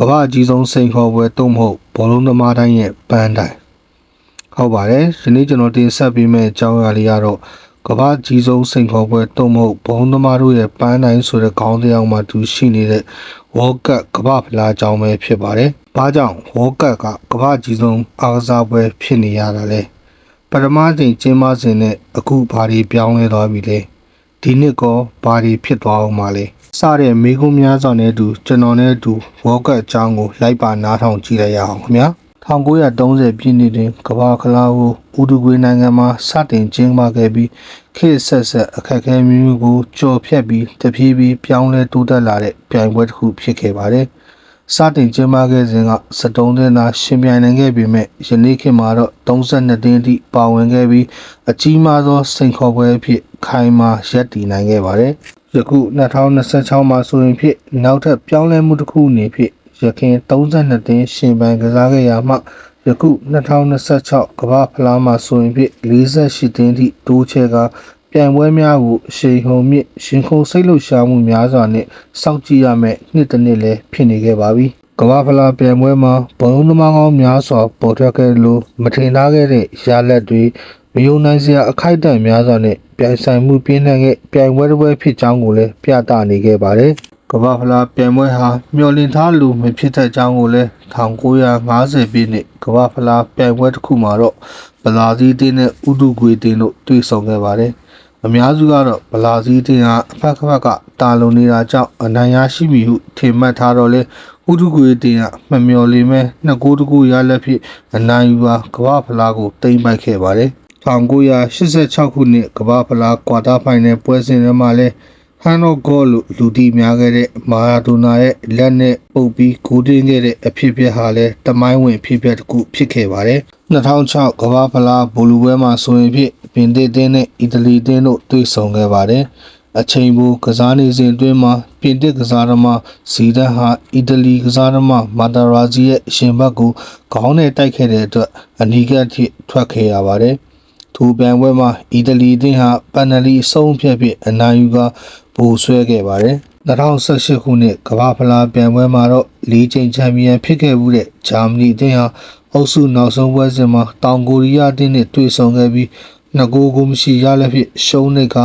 ကမ္ဘာအကြီးဆုံးစိန်ခေါ်ပွဲသို့မဟုတ်ဘောလုံးသမားတိုင်းရဲ့ပန်းတိုင်ဟုတ်ပါတယ်ယနေ့ကျွန်တော်တင်ဆက်ပေးမယ့်အကြောင်းအရာလေးကတော့ကမ္ဘာအကြီးဆုံးစိန်ခေါ်ပွဲသို့မဟုတ်ဘောလုံးသမားတို့ရဲ့ပန်းတိုင်ဆိုတဲ့ခေါင်းတရားမှာသူရှိနေတဲ့ World Cup ကမ္ဘာဖလားအကြောင်းပဲဖြစ်ပါတယ်။ဘာကြောင့် World Cup ကကမ္ဘာအကြီးဆုံးအားကစားပွဲဖြစ်နေရတာလဲပထမချိန်ကျင်းပစဉ်နဲ့အခုဘာတွေပြောင်းလဲသွားပြီလဲဒီနှစ်ကောဘာတွေဖြစ်သွားအောင်မလဲ စတဲ့မိကုများစွာနဲ့အတူကျွန်တော်နဲ့အတူ World Cup အကြောင်းကိုလိုက်ပါနားထောင်ကြည့်လိုက်ရအောင်ခင်ဗျာ1930ပြည့်နှစ်တွင်ကမ္ဘာခလားကိုဥဒုဂွေနိုင်ငံမှာစတင်ကျင်းပခဲ့ပြီးခေတ်ဆက်ဆက်အခက်အခဲမျိုးမျိုးကိုကြော်ဖြတ်ပြီးတဖြည်းဖြည်းပြောင်းလဲတိုးတက်လာတဲ့ပြိုင်ပွဲတစ်ခုဖြစ်ခဲ့ပါတယ်။စတင်ကျင်းပခဲ့စဉ်က73သင်းသားရှင်ပြိုင်နိုင်ခဲ့ပေမဲ့ယနေ့ခေတ်မှာတော့32သင်းအထိပါဝင်ခဲ့ပြီးအကြီးမားသောစိန်ခေါ်ပွဲအဖြစ်ခိုင်မာရပ်တည်နိုင်ခဲ့ပါတယ်။ ယခု2026မှာဆိုရင်ဖြစ်နောက်ထပ်ပြောင်းလဲမှုတစ်ခုအနေဖြင့်ရခင်32သင်းရှင်ပြိုင်ကစားခဲ့ရမှယခု2026ကမ္ဘာဖလားမှာဆိုရင်ဖြစ်48သင်းအထိတိုးချဲ့ကပြိုင်ပွဲများကိုအရှိန်ဟုန်မြင့်ရှင်ခုန်စိတ်လှုပ်ရှားမှုများစွာနဲ့စောင့်ကြည့်ရမယ့်နှစ်တစ်နှစ်လည်းဖြစ်နေခဲ့ပါပြီ။ကမ္ဘာဖလားပြိုင်ပွဲမှာဘောလုံးသမားကောင်းများစွာပေါ်ထွက်ခဲ့လို့မထင်ထားခဲ့တဲ့ရလဒ်တွေ မယုံနိုင်စရာအခိုက်အတန့်များစွာနဲ့ပြိုင်ဆိုင်မှုပြင်းထန်ခဲ့ပြိုင်ပွဲတစ်ပွဲဖြစ်ကြောင်းကိုလည်းပြသနေခဲ့ပါတယ်။ကမ္ဘာဖလားပြိုင်ပွဲဟာမျော်လင့်ထားလို့မဖြစ်တဲ့အကြောင်းကိုလည်း1950ပြည့်နှစ်ကမ္ဘာဖလားပြိုင်ပွဲတစ်ခုမှာတော့ဗလာဇီးတင်းနဲ့ဥဒုဂွေတင်းတို့တွေ့ဆုံခဲ့ပါတယ်။အများစုကတော့ဗလာဇီးတင်းဟာအဖက်ကဖက်ကတာလုံနေတာကြောင့်အနိုင်ရရှိပြီဟုထင်မှတ်ထားတော့လေဥဒုဂွေတင်းကမမျော်လင့်မဲ့နှစ်ကိုးတကူရလက်ဖြစ်အနိုင်ယူပါကမ္ဘာဖလားကိုတိမ့်ပိုက်ခဲ့ပါတယ်။ 1986ခုနှစ်ကမ္ဘာဖလားကွာတာဖိုင်နယ်ပွဲစဉ်ထဲမှာလဲဟန်နိုဂေါလို့လူတီများခဲ့တဲ့မာရာဒိုနာရဲ့လက်နဲ့ပုတ်ပြီးဂိုးတင်ခဲ့တဲ့အဖြစ်အပျက်ဟာလဲတမိုင်းဝင်အဖြစ်အပျက်တစ်ခုဖြစ်ခဲ့ပါတယ်2006ကမ္ဘာဖလားဘိုလူပွဲမှာဆိုရင်ဖြစ်ပင်သစ်တင်းနဲ့အီတလီတင်းတို့တွေ့ဆုံခဲ့ပါတယ်အချိန်ဘူကစားနေစဉ်အတွင်းမှာပြင်သစ်ကစားသမားဇီဒန်ဟာအီတလီကစားသမားမာတာရာဇီရဲ့အရှင်ဘက်ကိုခေါင်းနဲ့တိုက်ခဲ့တဲ့အတွက်အနီးကပ်ထိထွက်ခဲ့ရပါတယ်။ ထိုပြိုင်ပွဲမှာအီတလီအသင်းဟာပန်နလီအဆုံးဖြတ်ဖြင့်အနိုင်ယူကပိုဆွဲခဲ့ပါတယ်။2018ခုနှစ်ကမ္ဘာဖလားပြိုင်ပွဲမှာတော့၄ချိန်ချန်ပီယံဖြစ်ခဲ့မှုတဲ့ဂျာမနီအသင်းဟာအုပ်စုနောက်ဆုံးပွဲစဉ်မှာတောင်ကိုရီးယားအသင်းနဲ့တွေ့ဆုံခဲ့ပြီးနှစ်ဂိုးကိုမရှိရလက်ဖြစ်ရှုံးနေက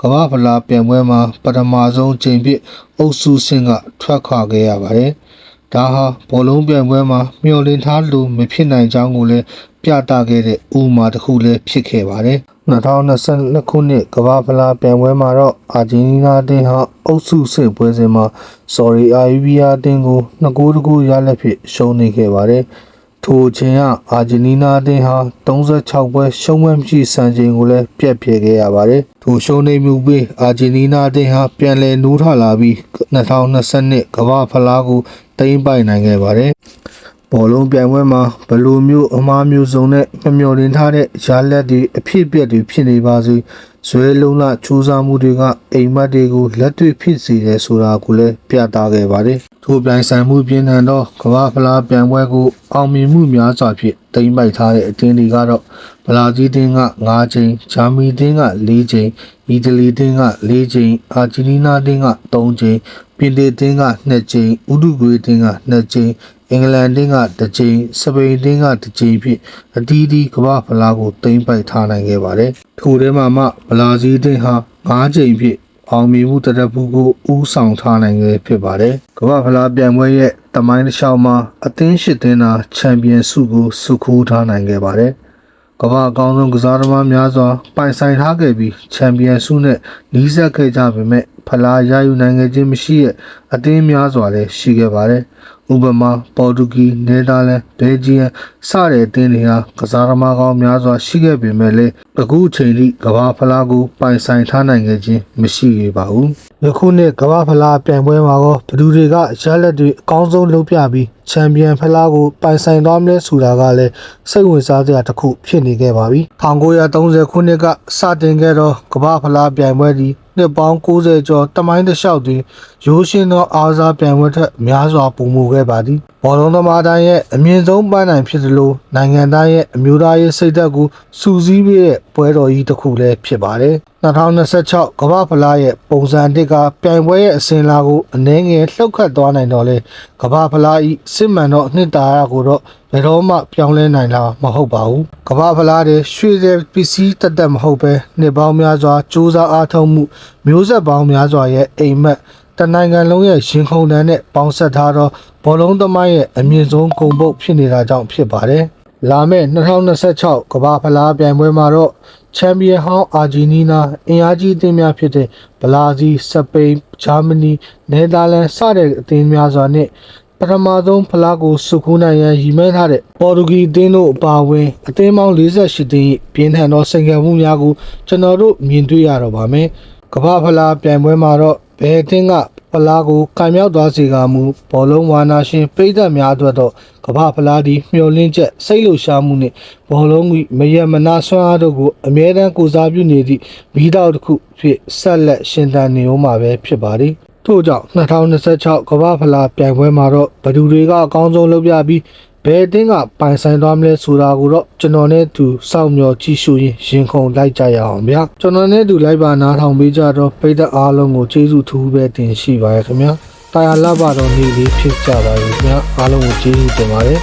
ကမ္ဘာဖလားပြိုင်ပွဲမှာပထမဆုံးအချိန်ဖြစ်အုပ်စုဆင့်ကထွက်ခွာခဲ့ရပါတယ်။ဒါဟာဘောလုံးပြိုင်ပွဲမှာမျှော်လင့်ထားလို့မဖြစ်နိုင်ကြောင်းကိုလည်း ပြသခဲ့တဲ့ဥပမာတစ်ခုလည်းဖြစ်ခဲ့ပါတယ်။2022ခုနှစ်ကမ္ဘာဖလားပြိုင်ပွဲမှာတော့အာဂျင်တီးနားအသင်းဟာအုပ်စုစစ်ပွဲစဉ်မှာဆော်ရီအာရေးဗီးယားအသင်းကို2ဂိုးတကူရလက်ဖြစ်ရှုံးနေခဲ့ပါတယ်။ထိုအချိန်ကအာဂျင်တီးနားအသင်းဟာ36ပွဲရှုံးပွဲမရှိစံချိန်ကိုလည်းပြတ်ပြဲခဲ့ရပါတယ်။ထိုရှုံးနေမှုပြီးအာဂျင်တီးနားအသင်းဟာပြန်လည်နိုးထလာပြီး2022ကမ္ဘာဖလားကိုတိမ့်ပိုင်နိုင်ခဲ့ပါတယ်။ ဘောလုံးပြိုင်ပွဲမှာဘလိုမျိုးအမားမျိုးစုံနဲ့မမျော်လင့်ထားတဲ့ရလက်တွေအဖြစ်အပျက်တွေဖြစ်နေပါစေဇွဲလုံးလစူးစမ်းမှုတွေကအိမ်မက်တွေကိုလက်တွေ့ဖြစ်စေတယ်ဆိုတာကိုလည်းပြသခဲ့ပါတယ်။ထိုပြိုင်ဆိုင်မှုပြင်းထန်သောကမ္ဘာဖလားပြိုင်ပွဲကိုအောင်မြင်မှုများစွာဖြင့်တိမ့်ပိုက်ထားတဲ့အသင်းတွေကတော့ဗလာဂျီးတင်းက9ချိန်၊ဂျာမနီတင်းက4ချိန်၊အီတလီတင်းက4ချိန်၊အာဂျင်တီးနားတင်းက3ချိန်၊ပြင်သစ်တင်းက2ချိန်၊ဥဒုဂွေတင်းက2ချိန် အင်္ဂလန်တင်းကတစ်ကြိမ်စပိန်တင်းကတစ်ကြိမ်ဖြစ်အတီးတီးကမ္ဘာဖလားကိုတိမ့်ပိုက်ထားနိုင်ခဲ့ပါတယ်။ထိုထဲမှာမှဗလာဇီးတင်းဟာ၅ကြိမ်ဖြစ်အောင်မြင်မှုတရဖူးကိုဦးဆောင်ထားနိုင်ခဲ့ဖြစ်ပါတယ်။ကမ္ဘာဖလားပြိုင်ပွဲရဲ့တမိုင်းတစ်လျှောက်မှာအသင်းရှစ်သင်းသာချန်ပီယံဆုကိုစုခိုးထားနိုင်ခဲ့ပါတယ်။ ကမ္ဘာအကောင်းဆုံးကစားသမားများစွာပိုင်ဆိုင်ထားခဲ့ပြီးချန်ပီယံဆုနဲ့နီးစပ်ခဲ့ကြပေမဲ့ဖလားရယူနိုင်ခဲ့ခြင်းမရှိတဲ့အသင်းများစွာလည်းရှိခဲ့ပါတယ်။ဥပမာပေါ်တူဂီနယ်သာလန်ဘယ်လ်ဂျီယံစတဲ့အသင်းတွေဟာကစားသမားကောင်းများစွာရှိခဲ့ပေမဲ့လည်းအခုအချိန်ထိကမ္ဘာဖလားကိုပိုင်ဆိုင်ထားနိုင်ခဲ့ခြင်းမရှိခဲ့ပါဘူး။ယခုနှစ်ကမ္ဘာဖလားပြိုင်ပွဲမှာတော့ဘယ်သူတွေကရလက်တွေအကောင်းဆုံးလုပ်ပြပြီး ချန်ပီယံဖလားကိုပိုင်ဆိုင်သွားမလဲဆိုတာကလည်းစိတ်ဝင်စားစရာတစ်ခုဖြစ်နေခဲ့ပါပြီ။1930ခုနှစ်ကစတင်ခဲ့သောကမ္ဘာဖလားပြိုင်ပွဲသည် နှစ်ပေါင်း90ကျော်တမိုင်းတစ်လျှောက်တွင်ရိုးရှင်းသောအားစားပြိုင်ပွဲထက်များစွာပုံမူခဲ့ပါသည်ဘောလုံးသမားတိုင်းရဲ့အမြင့်ဆုံးပန်းနိုင်ဖြစ်သလိုနိုင်ငံသားရဲ့အမျိုးသားရေးစိတ်ဓာတ်ကိုစူးစီးပေးတဲ့ပွဲတော်ကြီးတစ်ခုလည်းဖြစ်ပါတယ်2026ကမ္ဘာဖလားရဲ့ပုံစံတစ်ကပြိုင်ပွဲရဲ့အစဉ်အလာကိုအနှဲငယ်လှုပ်ခတ်သွားနိုင်တော့လေကမ္ဘာဖလားဤစစ်မှန်သောအနှစ်သာရကိုတော့ ဘယ်တော့မှပြောင်းလဲနိုင်တာမဟုတ်ပါဘူးကမ္ဘာဖလားတဲ့ရွှေတဲ့ပစ္စည်းတက်တက်မဟုတ်ပဲနှစ်ပေါင်းများစွာစူးစမ်းအားထုတ်မှုမျိုးဆက်ပေါင်းများစွာရဲ့အိမ်မက်တနိုင်ငံလုံးရဲ့ရင်ခုန်တန်းနဲ့ပေါင်းဆက်ထားသောဘောလုံးသမိုင်းရဲ့အမြင့်ဆုံးဂုဏ်ပုတ်ဖြစ်နေတာကြောင့်ဖြစ်ပါတယ်လာမယ့်2026ကမ္ဘာဖလားပြိုင်ပွဲမှာတော့ချန်ပီယံဟောင်းအာဂျီနီးနားအင်အားကြီးအသင်းများဖြစ်တဲ့ဘလာဇီးစပိန်ဂျာမနီနယ်သာလန်စတဲ့အသင်းများစွာနဲ့ ပထမဆုံးဖလားကိုစုခုနိုင်ရန်ရည်မှန်းထားတဲ့ပေါ်တူဂီအသင်းတို့အပါအဝင်အသင်းပေါင်း48သင်း၏ပြင်းထန်သောစိန်ခေါ်မှုများကိုကျွန်တော်တို့မြင်တွေ့ရတော့ပါမယ်။ကမ္ဘာဖလားပြိုင်ပွဲမှာတော့ဘယ်အသင်းကဖလားကိုကံမြောက်သွားစေကမူဘောလုံးဝါနာရှင်ပြည်သက်များအတွက်တော့ကမ္ဘာဖလားဒီမျှော်လင့်ချက်စိတ်လှုပ်ရှားမှုနဲ့ဘောလုံးကြီးမရမနာဆွမ်းအားတို့ကိုအမြဲတမ်းကိုစားပြုနေသည့်မီးတောက်တစ်ခုဖြစ်ဆက်လက်ရှင်သန်နေဦးမှာပဲဖြစ်ပါသည်။ ထို့ကြောင့်2026ကမ္ဘာဖလားပြိုင်ပွဲမှာတော့ဘယ်သူတွေကအကောင်းဆုံးလုပ်ပြပြီးဘယ်အသင်းကပိုင်ဆိုင်သွားမလဲဆိုတာကိုတော့ကျွန်တော်နဲ့သူစောင့်မျှော်ကြည့်ရှုရင်းရင်ခုန်လိုက်ကြရအောင်ဗျာကျွန်တော်နဲ့သူလိုက်ပါနားထောင်ပေးကြတော့ပိတ်သက်အားလုံးကိုကျေးဇူးထူးပဲတင်ရှိပါရခင်ဗျာတာယာလဘတော်နေ့လေးဖြစ်ကြပါရဲ့ခင်ဗျာအားလုံးကိုကျေးဇူးတင်ပါတယ်